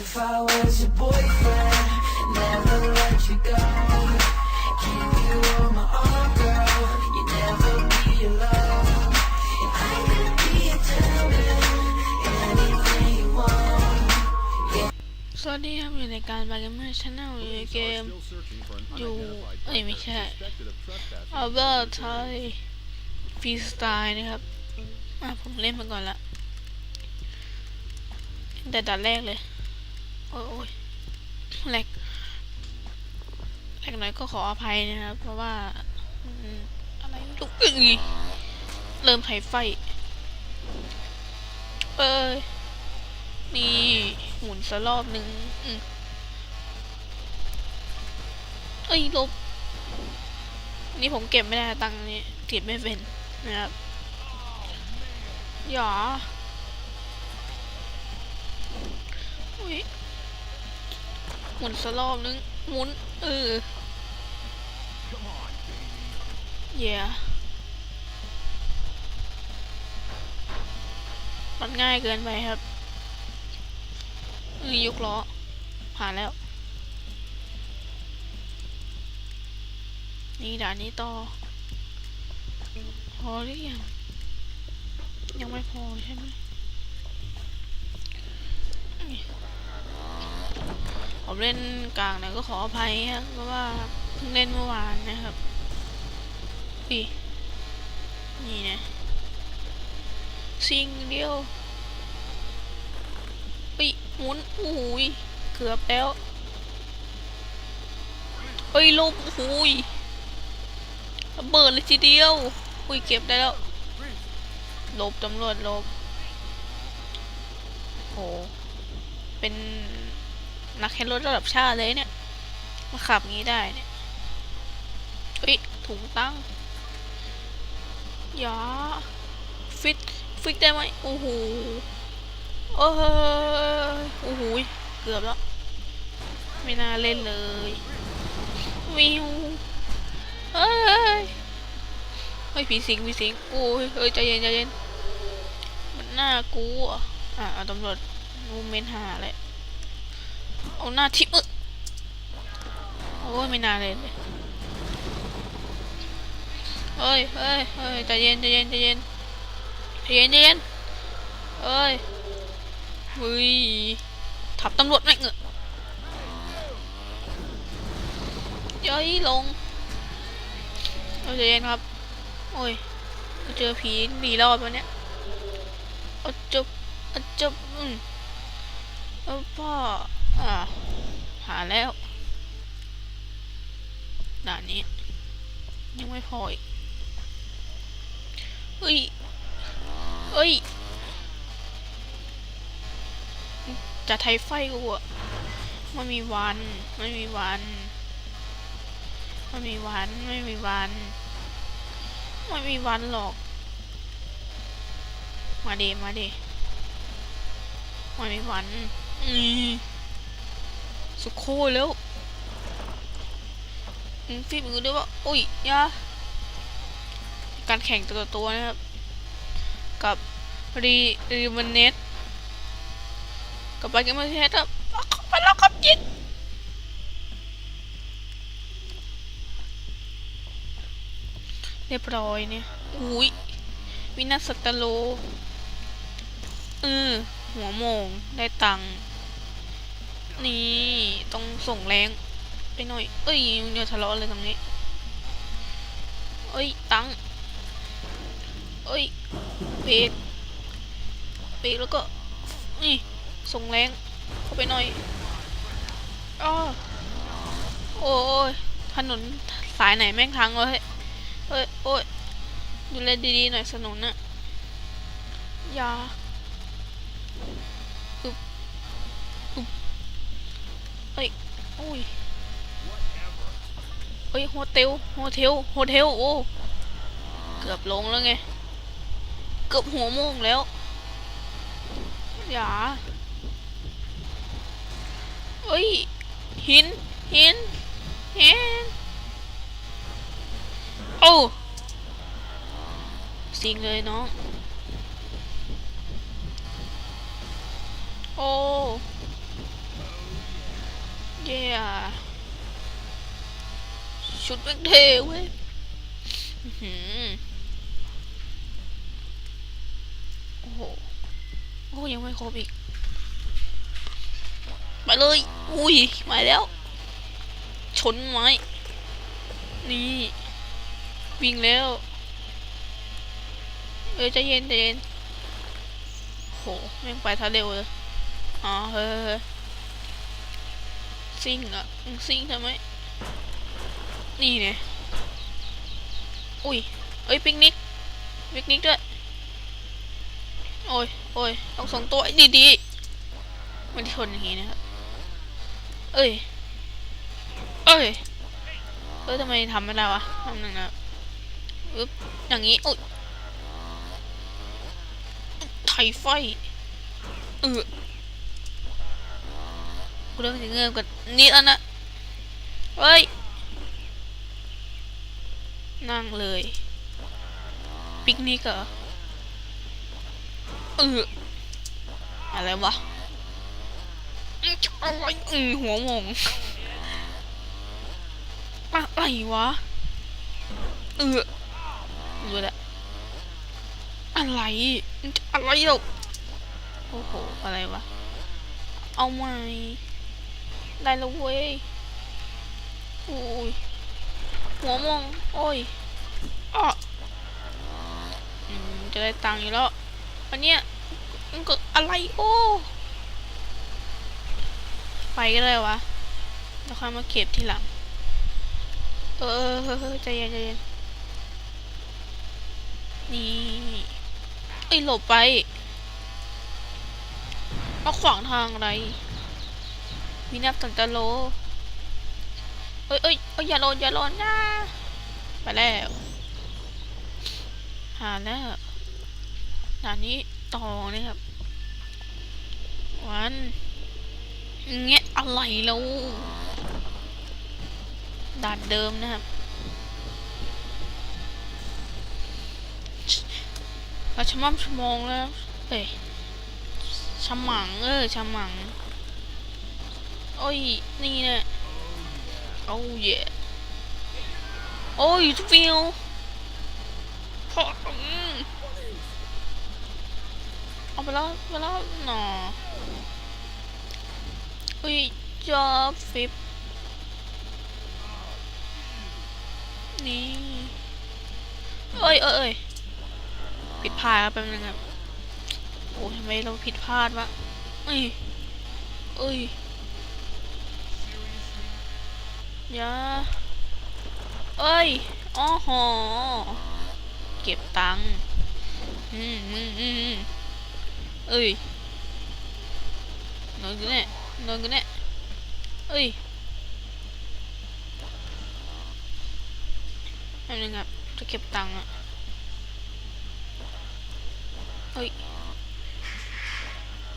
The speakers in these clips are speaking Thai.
If I was your boyfriend, never let you go. Keep you on my arm, girl. You never be alone. And I could be a gentleman, anything you want. สวัสดีครับอยู่ในการบาร์เกมเมอร์ชาแนลอยู่ในเกมอยู่เอ้ยไม่ใช่อัลเบอร์ไทยฟรีสไตล์นะครับอะผมเล่นมาก่อนละแต่ด่านแรกเลย โอ้ยแหลกแหลกหน่อยก็ขออภัยนะครับ เพราะว่าอะไรลุกอึยเริ่มไถไฟ เอ้ย นี่หมุนสักรอบหนึ่งเอ้ยลบ นี่ผมเก็บไม่ได้ตังค์นี่เก็บไม่เป็นนะครับอย่าอุ้ย หมุนสักรอบนึงหมุนเออเย่มันง่ายเกินไปครับเออยกล้อผ่านแล้ว นี่ด่านนี้ต่อ พอหรือยัง ยังไม่พอใช่ไหม ผมเล่นกลางนะก็ขออภัยครับเพราะว่าเพิ่งเล่นเมื่อวานนะครับปีนี่นะสิ่งเดียวปีหมุนอุ้ยเกือบแล้วเอ้ยลบอุ้ยระเบิดเลยทีเดียวอุ้ยเก็บได้แล้วลบตำรวจลบโหเป็น นักแข่งรถระดับชาติเลยเนี่ย มาขับงี้ได้เนี่ยเฮ้ยถุงตั้งยาฟิตฟิตได้ไหมโอ้โหโอ้โหโอ้โหเกือบแล้ว ไม่น่าเล่นเลยวิวเอ้ยเฮ้ยผีสิงผีสิงโอ้ยเฮ้ยใจเย็นใจเย็นมันน่ากลัวอะเอาตำรวจมูเมนหาเลย เอาหน้าทิพย์เอ้ยโอ้ยไม่น่าเลยเลยเฮ้ยเฮ้ยเฮ้ยใจเย็นใจเย็นใจเย็นใจเย็นใจเย็นเอ้ยเฮ้ยทับตำรวจแม่งเงอะย้อยลงเอาใจเย็นครับโอ้ยเจอผีหนีรอดวันเนี้ยเอาจบเอาจบอืมเอาพ่อ อ่า หาแล้ว ด่านนี้ ยังไม่พออีกเฮ้ยเฮ้ย จะไทยไฟกูอะไม่มีวัน ไม่มีวัน ไม่มีวัน ไม่มีวัน ไม่มีวันหรอก มาเดมาเดไม่มีวัน อืม สุโคแล้วอืมพี่มือด้วยว่าอุ้ยยาการแข่งตัวตัวนะครับ กับรีรีมันเนตกับไปกันมาเทสครับไปแล้วครับยิงเรียบร้อยเนี่ย อุ้ย วินาสตโลเออหัวโมง ได้ตังค์ นี่ต้องส่งแรงไปหน่อย เอ้ยเดี๋ยวทะเลาะเลยตรงนี้ เอ้ย ตังเอ้ยเบรกเบรกแล้วก็ นี่ ส่งแรงเข้าไปหน่อยอ้อโอ้ยถนนสายไหนแม่งทางเฮ้ยเอ้ยโอ้ยดูแลดีๆหน่อยสนุนนะอยาอึบอึบ อ้ยโอ้ยเอ้ยโฮเทลโฮเทลโฮเทลโอ้เกือบลงแล้วไง เกือบหัวโมงแล้วอย่าเอ้ยหินหินหินโอ้สิงเลยน้อง โอ้ เย้ชุดแม่งเท่เว้ยโอ้โหโอ้ยังไม่ครบอีก ไปเลย อุ้ยมาแล้ว ชนไม้ นี่ วิ่งแล้ว เอ้ยใจเย็นใจเย็นโหแม่งไปท่าเร็วเลย อ๋อเฮ้ยเฮ้ยเฮ้ย ซิ่งอะมึงซิ่งทำไม นี่เนี่ยอุ้ยเอ้ยปิกนิกปิกนิกด้วย โอ้ยโอ้ยต้องสองตัวดีดีๆมันชนอย่างงี้นะครับเอ้ย เอ้ยเอ้ยทำไมทำไม่ได้วะทำหนึ่งนะอึ๊บอย่างงี้อุ้ยไทยไฟเออ กูเริ่มจะเงิมกับนี่แล้วนะเฮ้ย นั่งเลย ปิกนิกเหรอเอออะไรวะอื้ออะไรอือหัวหมองอะไรวะเออรู้แล้วอะไรอะไรหรอโอ้โห อะไรวะ เอาใหม่ ได้แล้วเว้ยโอ้ยหัวมองโอ้ยอ้อจะได้ตังค์อยู่แล้วอันเนี้ยมันก็อะไรโอ้ไปก็ได้วะแล้วค่อยมาเก็บทีหลัง เออเออเออใจเย็นใจเย็นนี่เอ้ยหลบไปมาขวางทางอะไร มีนับตันตะโลเอ้ยเอ้ยเอ้ยอย่าโลนอย่าโลนนะไปแล้ว หาแล้วด่านนี้ต่อนะครับ วันเงี้ยอะไรแล้วด่านเดิมนะครับเราชะมั่มชะมองแล้วเอ้ยชะมังเออชะมัง โอ้ย นี่แหละโอ้ยโอ้ยทุกฟิวพออืมเอาไปแล้วไปแล้วหนออุ้ยจอบฟิปนี่เอ้ยเอ้ยเอ้ยผิดพลาดครับแป๊บนึงครับโอ้ทำไมเราผิดพลาดวะเอ้ยเอ้ย อย่าเอ้ยอ๋อหอเก็บตังค์อืมอืมอืมอืมเอ้ยนอนกันแน่นอนกันแน่เอ้ยแป๊บนึงครับจะเก็บตังค์อะเฮ้ย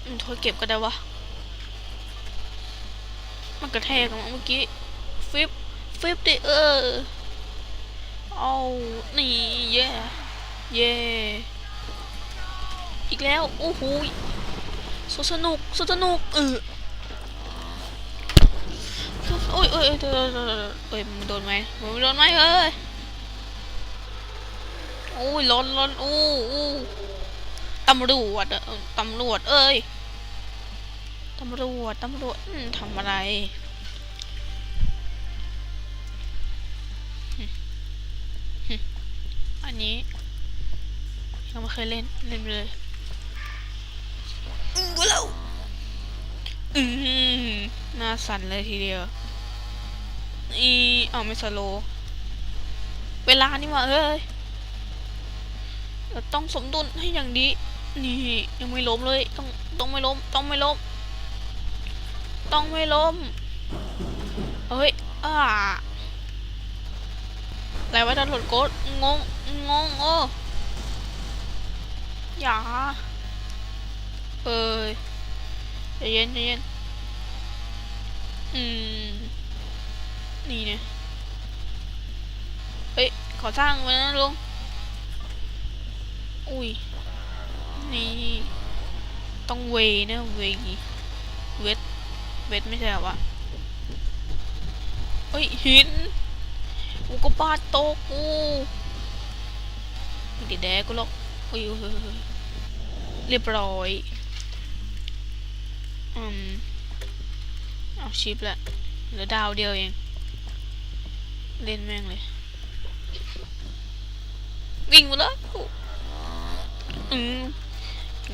มันโทรเก็บก็ได้วะ มันกระแทกอะเมื่อกี้ ฟิปฟิปดิเออเอานี่เย่เย่อีกแล้วโอ้โหสุดสนุกสุดสนุกเออโอ้ยโอ้ยโอ้ยโดนโดนโดนเอ้ยมันโดนไหมมันโดนไหมเฮ้ยโอ้ยร้อนร้อนอู้อู้ตำรวจเออตำรวจเอ้ยตำรวจตำรวจทำอะไร อันนี้ ยังไม่เคยเล่น เล่นไปเลยอืมกูแล้วอืมหน้าสั่นเลยทีเดียว อีเอาไม่สโลว์เวลานี่หว่าเอ้ยเราต้องสมดุลให้อย่างดี นี่ยังไม่ล้มเลย ต้องต้องไม่ล้ม ต้องไม่ล้ม ต้องไม่ล้ม เฮ้ย อ่าอะไรวะดันหลดโกดงง งงโอ้อย่าเอ้ยใจเย็นใจเย็นอืม นี่เนี่ยเฮ้ย ขอสร้างไว้นะลุง อุ้ย นี่ ต้องเวนะเวเวทเวทไม่ใช่หรอวะเอ้ย หินอุกกาบาตตกกู ไม่ได้แดกกูหรอกอุ้ยเฮ้ยเรียบร้อยอืมเอาชิปละเหลือดาวเดียวเอง เล่นแม่งเลย วิ่งมาแล้วอืม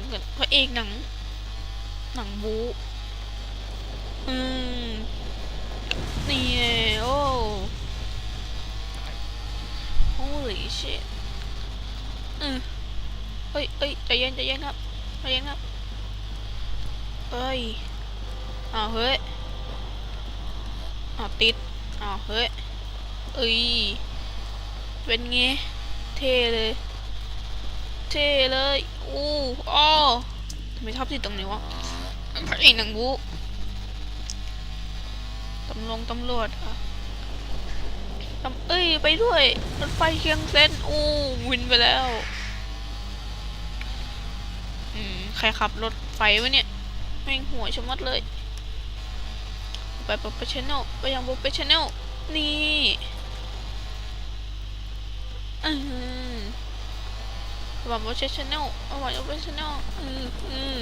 เหมือนพระเอกหนัง หนังบูอืมนี่โอ้ holy shit อืมเอ้ยเอ้ยใจเย็นใจเย็นครับใจเย็นครับเอ้ยอ้าวเฮ้ยอ้าวติดอ้าวเฮ้ยเอ้ยเป็นไงเท่เลยเท่เลยอู้อ้อทำไมชอบติดตรงนี้วะพระเอกหนังบูตำรวจตำรวจอะตำเอ้ยไปด้วยรถไฟเชียงเซนอู้วินไปแล้วอืมใครขับรถไฟวะเนี่ยแม่งหัวชะมัดเลย ไปโปรเฟชชั่นแนลไปยังโปรเฟชชั่นแนลนี่อืมแบบว่าใช้ชแนลเอาไว้เอาไว้ชแนลเออเออ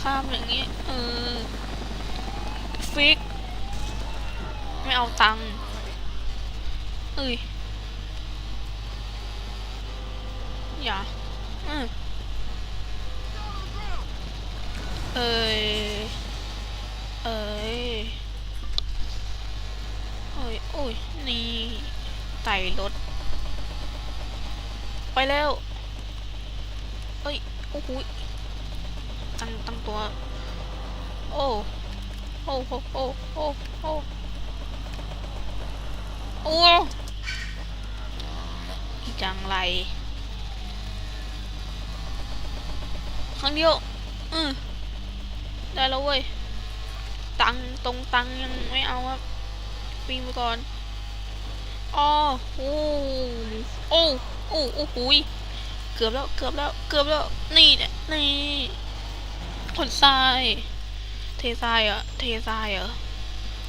ข้ามอย่างงี้เออฟิกไม่เอาตังค์ เอ้ยอย่าเออเอ้ยเอ้ยโอ้ยโอ้ยนี่ไต่รถ ไปแล้วเอ้ยโอ้โหตั้งตั้งตัว โอ้โอ้โอ้โอ้โอ้โอ้โอ้ จังไร ครั้งเดียวอือได้แล้วเว้ย ตังตรงตังยังไม่เอาครับปีนไปก่อนอ๋อโอ้โอ้โอ้โอ้โหยเกือบแล้ว เกือบแล้ว เกือบแล้ว นี่เนี่ยนี่ผลทราย เททรายเหรอ เททรายเหรอ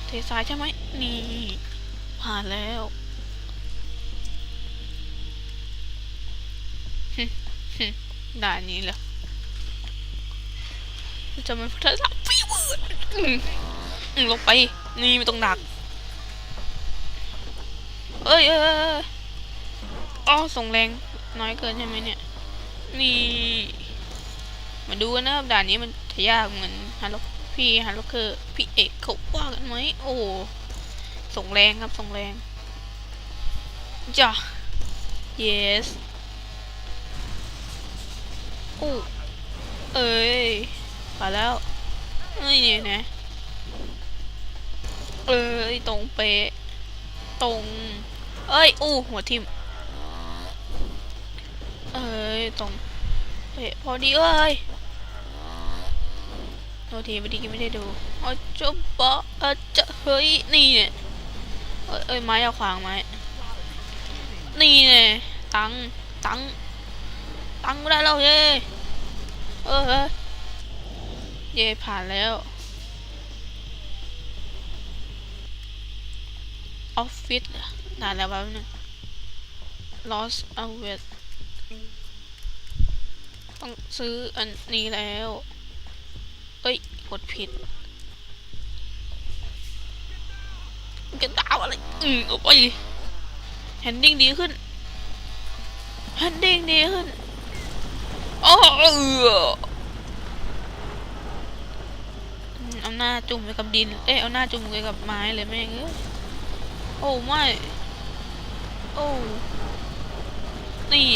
เททรายใช่ไหมนี่ ผ่านแล้ว ด่านนี้เหรอจะมันพัฒนาฟีเวอร์อืมอืมลงไป นี่ไม่ต้องดักเอ้ยเอ้ยเอ้ยเอ้ยอ๋อส่งแรงน้อยเกินใช่ไหมเนี่ย นี่ มาดูกันนะครับด่านนี้มันจะยากเหมือนฮัลโหลพี่ฮัลโหลคือพี่เอกเขาว่ากันไหมโอ้ส่งแรงครับส่งแรงจ้ะ yes อ้เอ้ยมาแล้วเอ้ยเนี่ยนะเอ้ยตรงเป๊ะตรง เอ้ยอู้หัวทิ่มเอ้ยตรงเฮ้ยพอดีเอ้ยโทษทีพอดีไม่ได้ดูเอาจะบะเออจะเฮ้ยนี่เนี่ยเอ้ยเอ้ยไม้เอาขวางไม้นี่เนี่ยตังตังตังไม่ได้แล้วเย้ เออเย่ผ่านแล้ว ออฟฟิศนานแล้วแป๊บนึง lost a w a y ต้องซื้ออันนี้แล้ว เอ้ยกดผิดมันจะดาวอะไร อืมเอาไปแฮนดิ้งดีขึ้นแฮนดิ้งดีขึ้น อ้เอออืมเอาหน้าจุ่มไปกับดิน เอ้ยเอาหน้าจุ่มไปกับไม้เลยแม่งเอ้ยโอ้ไม่โอ้นี่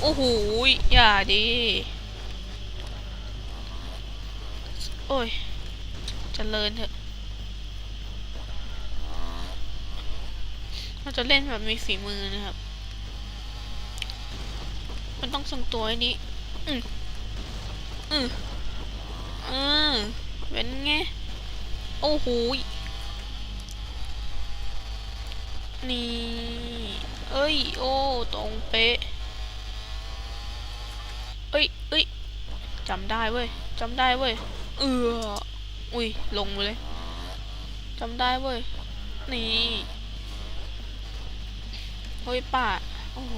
โอ้โหอย่าดิโอ้ยจเจริญเถอะเราจะเล่นแบบมีฝีมือนะครับ มันต้องทรงตัวไอ้นี้อืมอืมอืมเป็นไง โอ้โหนี่ เอ้ย โอ้ ตรงเป๊ะ เอ้ยเอ้ยจำได้เว้ยจำได้เว้ย เอออุ้ย ลงไปเลยจำได้เว้ย นี่ เฮ้ยป้าโอ้โห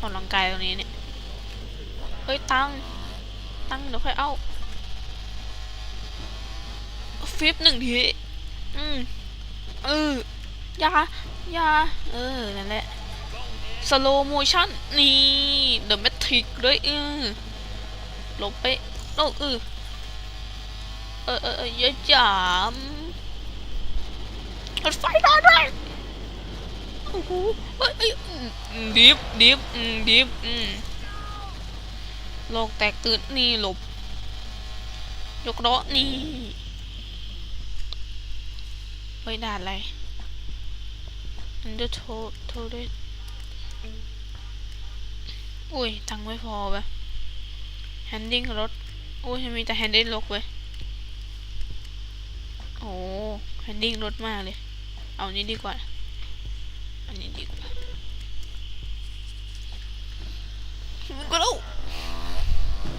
ออกกำลังกายตรงนี้เนี่ยเฮ้ยตั้ง ตั้งเดี๋ยวค่อยเอาฟิปหนึ่งทีอืมเออยายาเออ นั่นแหละสโลโมชั่นนี่เดอะแมทริกด้วยเออลงไปลงเออเออเออเออเยอะจามรถไฟได้ด้วย โอ้โหเอ้ยเอ้ยอืมดิฟดิฟอืมดิฟอืมโลกแตกตื่นนี่หลบ ยกล้อนี่เฮ้ยด่านอะไร Under to to it อุ้ย ตังไม่พอปแฮนดิ้งรถ อุ้ยมีแต่แฮนดิ้งรถเว้ยโอ้แฮนดิ้งรถมากเลย เอานี้ดีกว่า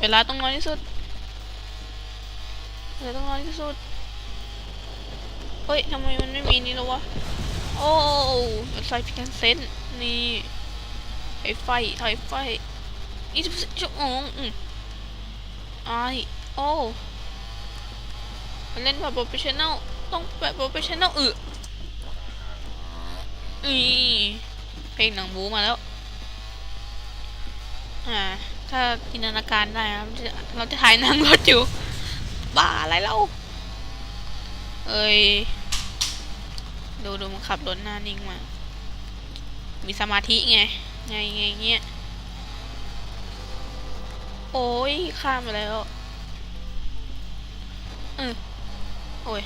เวลาต้องน้อยที่สุดเวลาต้องน้อยที่สุด เฮ้ยทำไมมันไม่มีนี่แล้ววะ โอ้รถไฟพิกันเซนนี่ไฟไฟถอยไฟยี่สิบสี่ชั่วโมงอืมไอโอ้เล่นแบบโปรเฟชชั่นแนลต้องแบบโปรเฟชชั่นแนลอึอีเพลงหนังบูมาแล้ว อ่า ถ้าจินตนาการได้นะเราจะถ่ายนั่งรถอยู่ บ้าอะไรเล่าเอ้ย ดูดูมันขับรถหน้านิ่งมา มีสมาธิไง ไงไงเงี้ย โอ้ย ข้ามไปแล้ว เออโอ้ย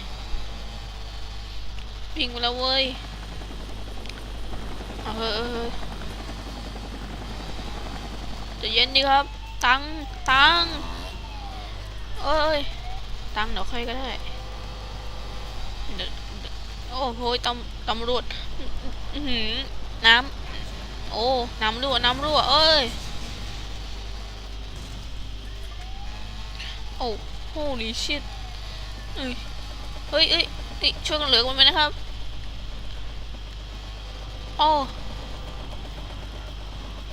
วิ่งไปแล้วเว้ย เอาเฮ้ยเฮ้ยเฮ้ยใจะเย็นดีครับ ตังตังเอ้ย ตังเดี๋ยวค่อยก็ได้โอ้โหตำตำรวจน้ำโอ้ น้ำรั่ว น้ำรั่ว เอ้ย โอ้ holy shit เอ้ยเฮ้ยเอ้ยเฮ้ยช่วยกันเหลือกันไหมนะครับ โอ้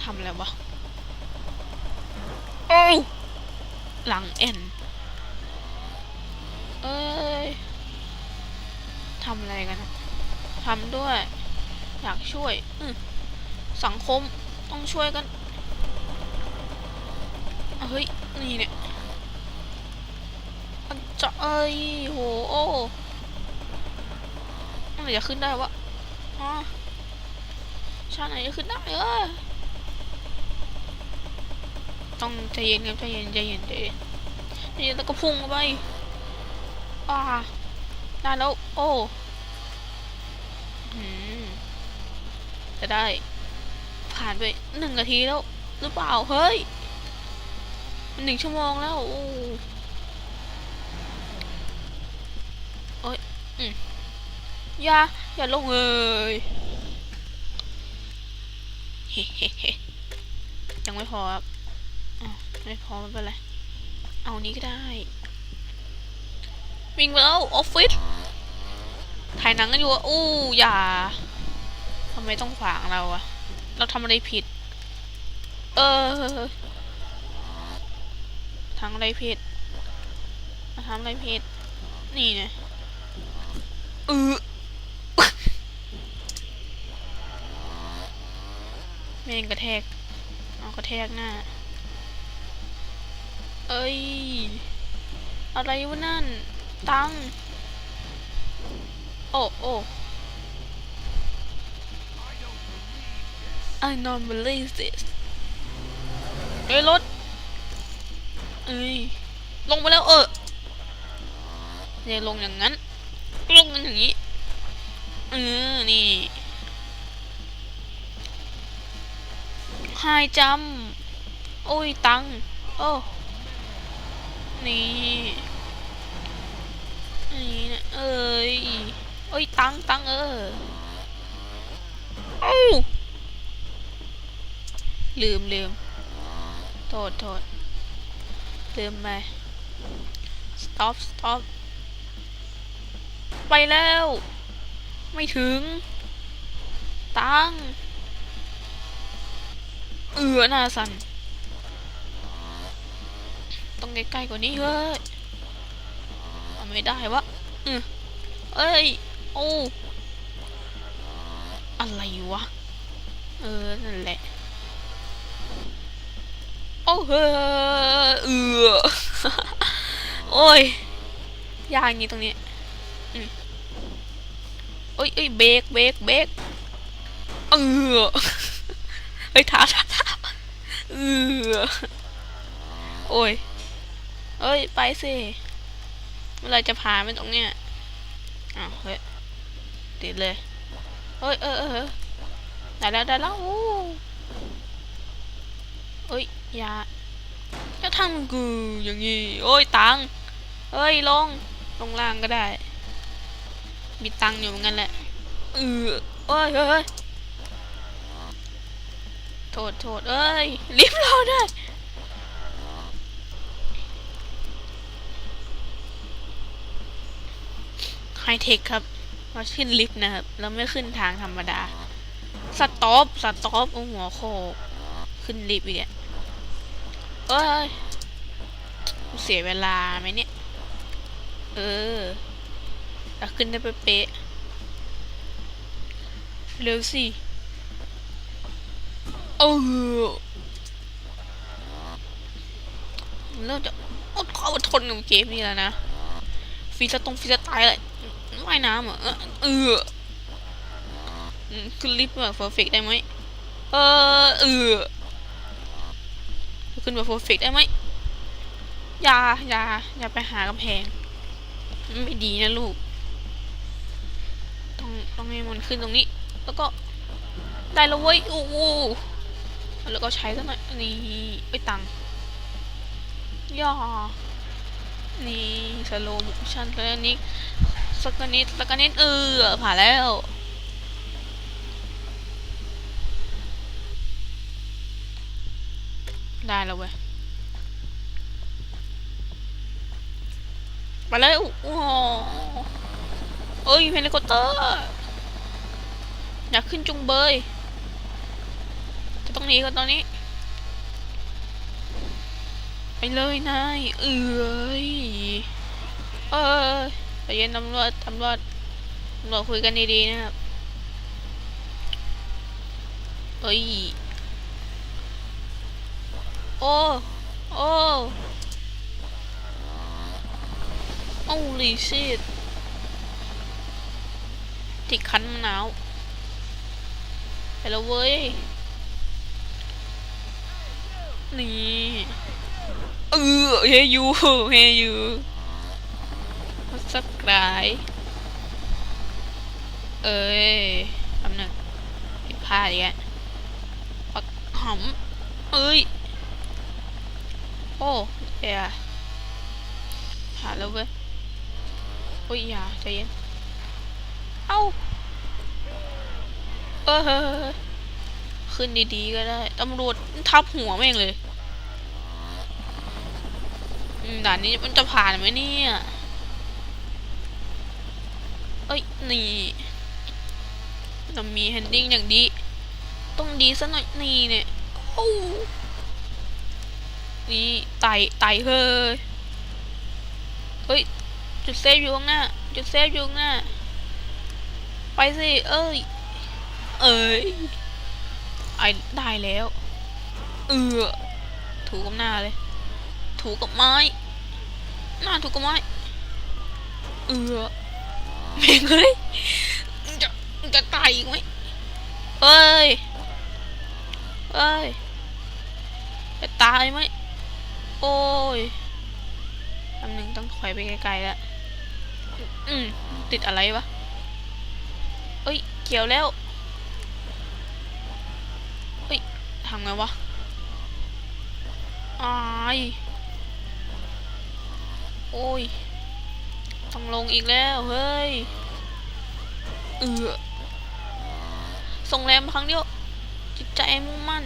ทำอะไรวะ โอ้หลังเอ็นเอ้ยทำอะไรกันทำด้วย อยากช่วยสังคมต้องช่วยกัน เฮ้ย นี่เนี่ยมันจะเอ้ยโหโอ้อะไรจะขึ้นได้วะอ๋อชาไหนจะขึ้นได้เออ ต้องใจเย็นครับใจเย็นใจเย็นใจเย็นใจเย็นแล้วก็พุ่งไปอ่าได้แล้ว โอ้จะได้ ผ่านไปหนึ่งนาทีแล้ว หรือเปล่า เฮ้ย มันหนึ่งชั่วโมงแล้ว โอ้โอ้ยอืมอย่า อย่าลงเลยเฮ้ยังไม่พอครับ อ้าวไม่พอไม่เป็นไร เอานี้ก็ได้ วิ่งไปแล้ว ออฟฟิศ ถ่ายหนังกันอยู่อะอู้อย่าทำไมต้องขวางเราอะเราทำอะไรผิด เออทำอะไรผิดมาทำอะไรผิด นี่ไงเออแม่งกระแทก เอากระแทกหน้า เอ้ย อะไรวะนั่น ตัง โอ้โอ้ I don't believe this เฮ้ยรถเอ้ย ลงไปแล้วเอออย่าลงอย่างนั้น ลงกันอย่างนี้ เออ นี่ไฮจัมโอ้ย ตัง โอ้ นี่นี่นะเอ้ยเอ้ยตังตังเอออ้ลืมลืมโทษโทษลืมไป stop stop ไปแล้ว ไม่ถึง ตังเอือหน้าสัน ต้องใกล้ๆกว่านี้เฮ้ยเอาไม่ได้วะอือเอ้ย โอ้อะไรวะ เออ นั่นแหละ โอ้เฮ้อเออโอ้ย ยากอย่างนี้ตรงนี้อืมโอ้ยเอ้ยเบรกเบรกเบรกเออเฮ้ยท้าท้าท้าเออโอ้ย เอ้ย ไปสิเมื่อไรจะพาไปตรงเนี้ยอ้าวเฮ้ยติดเลยเฮ้ยเออเออได้แล้วได้แล้วโอ้เอ้ยอย่าอย่าทำกูอย่างงี้โอ้ยตังเอ้ยลงลงล่างก็ได้ มีตังอยู่เหมือนกันแหละเออเอ้ยเอ้ยโทษโทษเอ้ยลิฟต์เราได้ ไฮเทคครับ เราขึ้นลิฟต์นะครับ เราไม่ขึ้นทางธรรมดา สต็อป สต็อปโอ้หัวโคกขึ้นลิฟต์อีกอะเอ้ย เสียเวลาไหมเนี่ย เออเราขึ้นได้เป๊ะเร็วสิเออเริ่มจะอดข้ออดทนกับเกมนี้แล้วนะฟีสตรงฟีสไตล์อะไร ว่ายน้ำเหรอเออเอออืมขึ้นลิฟต์แบบเพอร์เฟกได้ไหมเออเออขึ้นแบบเพอร์เฟกได้ไหมอย่าอย่าอย่าไปหากำแพงไม่ดีนะลูกต้องต้องให้มันขึ้นตรงนี้ แล้วก็ได้แล้วเว้ยโอ้โหแล้วก็ใช้ซะหน่อยนี่ไปตังค์ย่อนี่สโลโมชั่นตัวนี้ สักนิดสักนิดเออผ่านแล้ว ได้แล้วเว้ยมาแล้วโอ้โหเอ้ยเฮลิคอปเตอร์อยากขึ้นจุงเบยจะต้องหนีกันตอนนี้ ไปเลยนายเอ้ยเออใจ เย็นตำรวจตำรวจตำรวจคุยกันดีๆนะครับเอ้ย โอ้ โอ้ Holy shit ติดคันมะนาวไปแล้วเว้ย นี่ เออเฮยูเฮยู สักรายเอ้ยคำหนึ่งผิดพลาดอีกแล้วปักหอมเอ้ย โอ้เดี๋ยวผ่าแล้วเว้ยโอ้ยอย่าใจเย็น เอ้า เออขึ้นดีๆก็ได้ ตำรวจทับหัวแม่งเลยด่านนี้มันจะผ่านไหมเนี่ย เอ้ย นี่เรามีแฮนดิ้งอย่างดี ต้องดีซะหน่อย นี่เนี่ยโอ้นี่ไต่ไต่เฮ้ย เฮ้ย จุดเซฟอยู่ข้างหน้า จุดเซฟอยู่ข้างหน้า ไปสิ เอ้ย เอ้ย ไอได้แล้ว เออถูกับหน้าเลย ถูกับไม้ หน้าถูกับไม้ เออ เมงเฮ้ยจะจะตายอีกไหมเอ้ยเอ้ยจะตายไหมโอ้ยคำหนึ่งต้องถอยไปไกลๆแล้วอืมติดอะไรวะเอ้ยเกี่ยวแล้วเอ้ยทำไงวะอายโอ้ย ต้องลงอีกแล้วเฮ้ยเออส่งแรมครั้งเดียว จิตใจมุ่งมั่น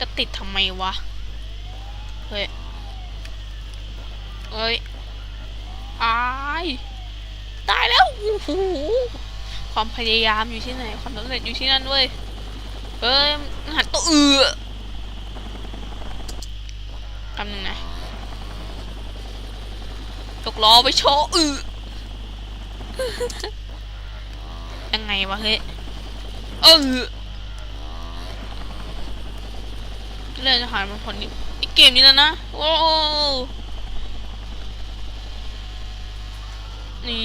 จะติดทำไมวะ เฮ้ยเอ้ยอายตายแล้วโอ้โหความพยายามอยู่ที่ไหน ความสำเร็จอยู่ที่นั่นเว้ยเอ้ยหันตัวเอือคำหนึ่งนะ ยกล้อไปโชว์อือยังไงวะเฮ้ยเออเล่นจะหายมันผลนี้ไอเกมนี้แล้วนะโอ้นี่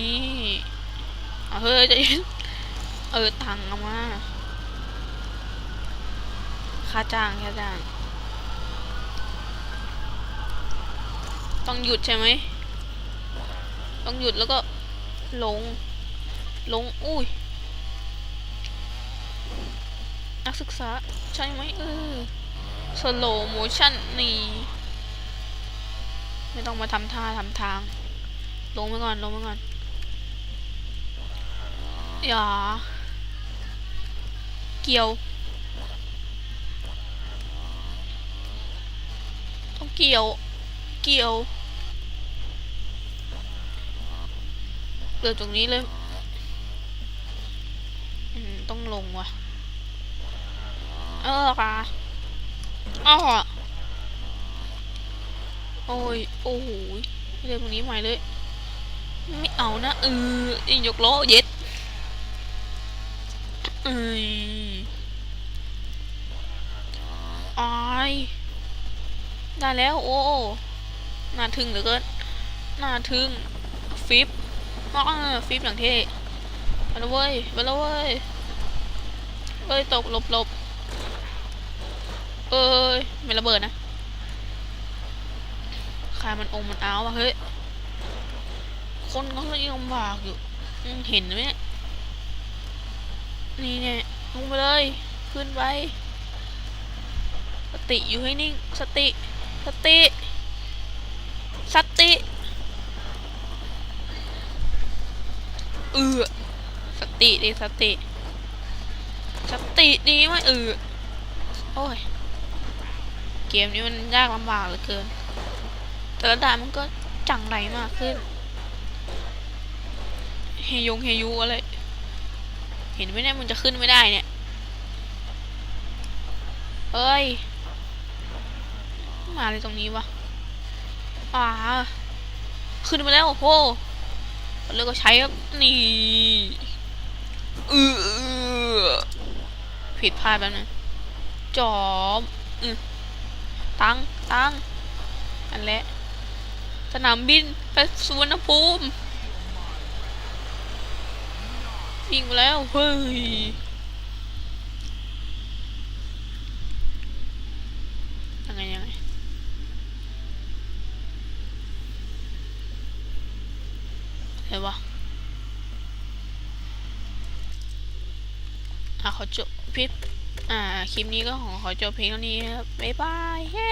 เอาเฮ้ยจะเย็นเออตังเอามาค่าจ้างค่าจ้าง ต้องหยุดใช่ไหม ต้องหยุดแล้วก็ลง ลง อุ้ย นักศึกษา ใช่ไหมเออสโลโมชั่นนี่ ไม่ต้องมาทำท่าทำทาง ลงไปก่อน ลงไปก่อน อย่า เกี่ยว ต้องเกี่ยว เกี่ยว เดินตรงนี้เลยอืมต้องลงว่ะ เออค่ะอ้อโอ้ย โอ้โหเดินตรงนี้ใหม่เลย ไม่เอานะเออยิงยกล้อเย็ดเอ้ยอายได้แล้ว โอ้ น่าทึ่งเหลือเกิน น่าทึ่ง ฟิป อ้าฟิปอย่างเท่ไปแล้วเว้ยไปแล้วเว้ยเอ้ยตกหลบหลบเอ้ยไม่ระเบิดนะใครมันองมันอ้าววะเฮ้ยคนเขาก็ยังบากอยู่เห็นไหมนี่ยนี่เนี่ยลงไปเลย ขึ้นไป สติอยู่ให้นิ่ง สติ สติ สติ เออสติดิสติ สติดีไมเออโอ้ย เกมนี้มันยากลำบากเหลือเกิน แต่ละด่านมันก็จังไรมากขึ้น เฮยงเฮยูอะไร เห็นไหมเนี่ยมันจะขึ้นไม่ได้เนี่ย เอ้ย มาเลยตรงนี้วะอ่าขึ้นมาแล้วโอ้โห แล้วก็ใช้ครับนี่เออผิดพลาดแล้วนะจอบอืตังตังอันแหละสนามบินไปสุวรรณภูมิวิ่งแล้วเฮ้ย ยังไงยังไง เห็นปะอะขอจบพิปอ่า คลิปนี้ก็ของขอจบเพลงเท่านี้ครับ บ๊ายบายเฮ้